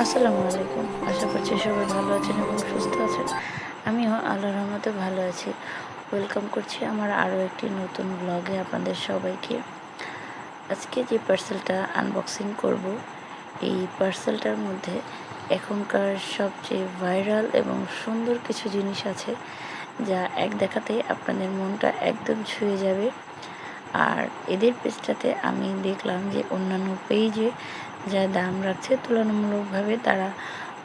আসসালামু আলাইকুম। আশা করছি সবাই ভালো আছেন এবং সুস্থ আছেন। আমিও আল্লাহর রহমতে ভালো আছি। ওয়েলকাম করছি আমার আরও একটি নতুন ব্লগে আপনাদের সবাইকে। আজকে যে পার্সেলটা আনবক্সিং করব, এই পার্সেলটার মধ্যে এখনকার সবচেয়ে ভাইরাল এবং সুন্দর কিছু জিনিস আছে, যা এক দেখাতেই আপনাদের মনটা একদম ছুঁয়ে যাবে। আর এদের পেজটাতে আমি দেখলাম যে অন্যান্য পেজে যা দাম রাখছে, তুলনামূলকভাবে তারা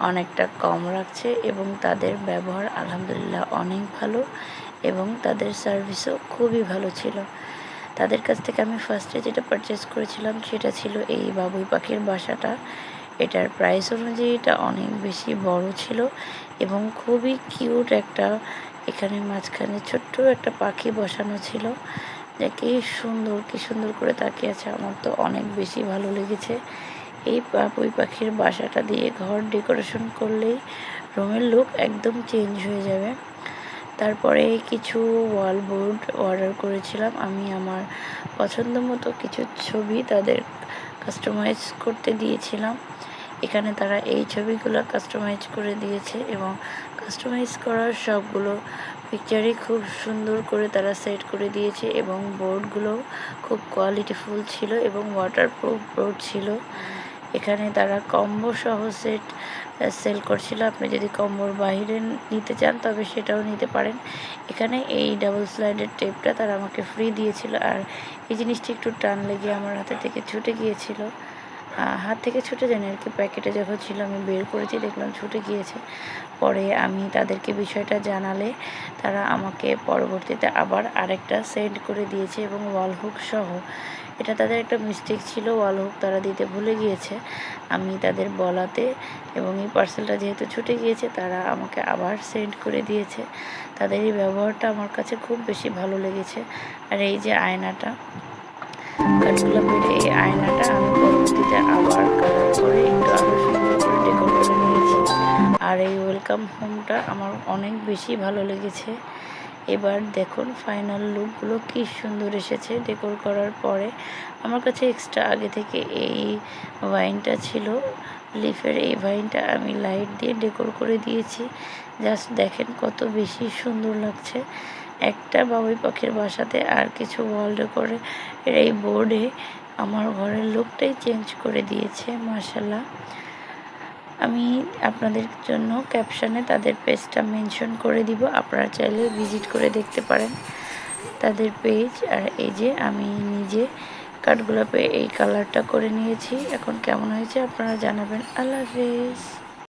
অনেকটা কম রাখছে এবং তাদের ব্যবহার আলহামদুলিল্লাহ অনেক ভালো এবং তাদের সার্ভিসও খুবই ভালো ছিল। তাদের কাছ থেকে আমি ফার্স্টে যেটা পারচেস করেছিলাম সেটা ছিল এই বাবুই পাখির বাসাটা। এটার প্রাইস অনুযায়ী এটা অনেক বেশি বড় ছিল এবং খুবই কিউট একটা, এখানে মাঝখানে ছোট্ট একটা পাখি বসানো ছিল। যা কি সুন্দর কি সুন্দর করে তাকিয়ে আছে, আমার তো অনেক বেশি ভালো লেগেছে। এই বাবুই পাখির বাসাটা দিয়ে ঘর ডেকোরেশন করলেই রুমের লুক একদম চেঞ্জ হয়ে যাবে। তারপরে কিছু ওয়াল বোর্ড অর্ডার করেছিলাম। আমি আমার পছন্দ মতো কিছু ছবি তাদের কাস্টমাইজ করতে দিয়েছিলাম। এখানে তারা এই ছবিগুলো কাস্টমাইজ করে দিয়েছে এবং কাস্টমাইজ করার সবগুলো পিকচারই খুব সুন্দর করে তারা সেট করে দিয়েছে এবং বোর্ডগুলো খুব কোয়ালিটিফুল ছিল এবং ওয়াটারপ্রুফ বোর্ড ছিল। এখানে তারা কম্বো সহ সেট সেল করছিল। আপনি যদি কম্বোর বাইরে নিতে চান, তবে সেটাও নিতে পারেন। এখানে এই ডাবল স্লাইডের টেপটা তারা আমাকে ফ্রি দিয়েছিল। আর এই জিনিসটি একটু টান লেগে আমার হাতে থেকে ছুটে গিয়েছিল। হাত থেকে ছুটে যায়নি আর কি প্যাকেটে যখন ছিল আমি বের করেছি, দেখলাম ছুটে গিয়েছে। পরে আমি তাদেরকে বিষয়টা জানালে তারা আমাকে পরবর্তীতে আবার আরেকটা সেন্ড করে দিয়েছে এবং ওয়াল হুক সহ। এটা তাদের একটা মিস্টেক ছিল, ওয়াল হুক তারা দিতে ভুলে গিয়েছে। আমি তাদের বলাতে এবং এই পার্সেলটা যেহেতু ছুটে গিয়েছে, তারা আমাকে আবার সেন্ড করে দিয়েছে। তাদের এই ব্যবহারটা আমার কাছে খুব বেশি ভালো লেগেছে। আর এই যে আয়নাটা পেরে এই আয়নাটা আমি পরবর্তীতে আবার কালার করে একটু আরও সুন্দর করে ডেকোর করে নিয়েছি। আর এই ওয়েলকাম হোমটা আমার অনেক বেশি ভালো লেগেছে। এবার দেখুন ফাইনাল লুকগুলো কি সুন্দর এসেছে ডেকোর করার পরে। আমার কাছে এক্সট্রা আগে থেকে এই ওয়াইনটা ছিল। লিফের এই ভাইনটা আমি লাইট দিয়ে ডেকোর করে দিয়েছি। জাস্ট দেখেন কত বেশি সুন্দর লাগছে। একটা বাবুই পাখির বাসাতে আর কিছু ওয়াল ডেকোরে এই বোর্ডে আমার ঘরের লুকটাই চেঞ্জ করে দিয়েছে মাসাল্লাহ আমি আপনাদের জন্য ক্যাপশানে তাদের পেজটা মেনশন করে দিব, আপনারা চাইলে ভিজিট করে দেখতে পারেন তাদের পেজ আর এই যে আমি নিজে কাঠগোলাপে এই কালারটা করে নিয়েছি। এখন কেমন হয়েছে আপনারা জানাবেন। আল্লাহ হাফেজ।